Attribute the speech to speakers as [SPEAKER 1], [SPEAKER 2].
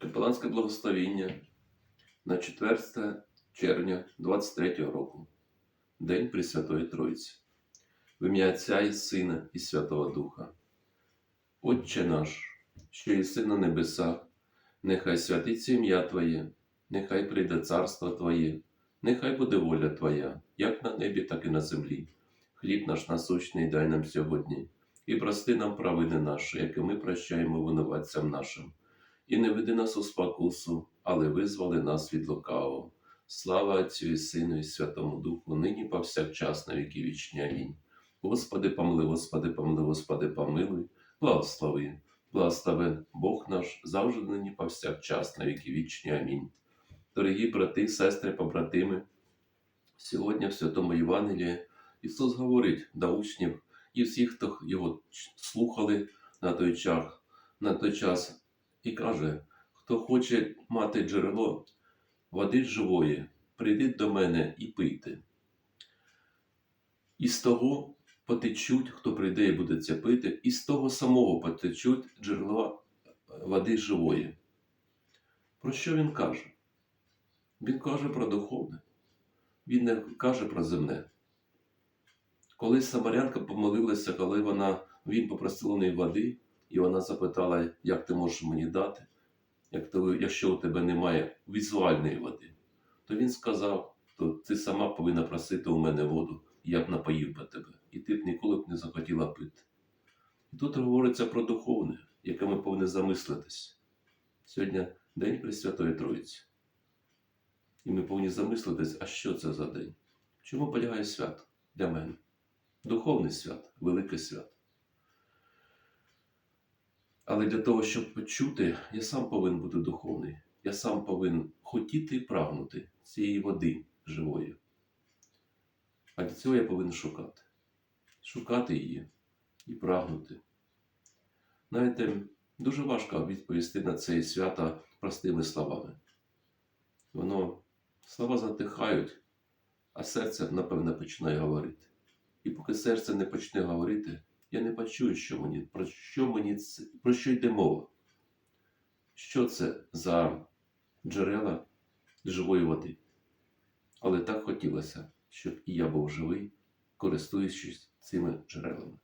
[SPEAKER 1] Капеланське благословіння на 4 червня 23 року, День Пресвятої Троїці, в ім'я Отця і Сина і Святого Духа. Отче наш, що єси на небесах, нехай святиться ім'я Твоє, нехай прийде царство Твоє, нехай буде воля Твоя, як на небі, так і на землі. Хліб наш насущний дай нам сьогодні, і прости нам провини наші, як і ми прощаємо винуватцям нашим. І не веди нас у спокусу, але визволи нас від лукавого. Слава Отцю і Сину, і Святому Духу, нині повсякчас на віки вічні. Амінь. Господи, помилуй, Господи, помилуй, Господи, помилуй, благослови, благословен Бог наш, завжди нині повсякчас на віки вічні. Амінь. Дорогі брати, сестри, побратими, сьогодні в Святому Євангелії Ісус говорить до учнів і всіх, хто його слухали на той час, на той час і каже: хто хоче мати джерело води живої, прийдіть до мене і пийте. І з того потечуть, хто прийде і буде це пити, і з того самого потечуть джерела води живої. Про що він каже? Він каже про духовне, він не каже про земне. Коли Самарянка помолилася, коли вона, він попросив неї води, і вона запитала, як ти можеш мені дати, як ти, якщо у тебе немає візуальної води, то він сказав, то ти сама повинна просити у мене воду, і я б напоїв би тебе, і ти б ніколи б не захотіла пити. Тут говориться про духовне, яке ми повинні замислитись. Сьогодні День Пресвятої Троїці. І ми повинні замислитись, а що це за день? Чому полягає свято для мене? Духовний свят, велике свято. Але для того, щоб почути, я сам повинен бути духовний. Я сам повинен хотіти і прагнути цієї води живої. А для цього я повинен шукати. Шукати її і прагнути. Знаєте, дуже важко відповісти на це свято простими словами. Воно слова затихають, а серце, напевне, починає говорити. І поки серце не почне говорити, я не почую, що мені, про що мені про що йде мова. Що це за джерела живої води? Але так хотілося, щоб і я був живий, користуючись цими джерелами.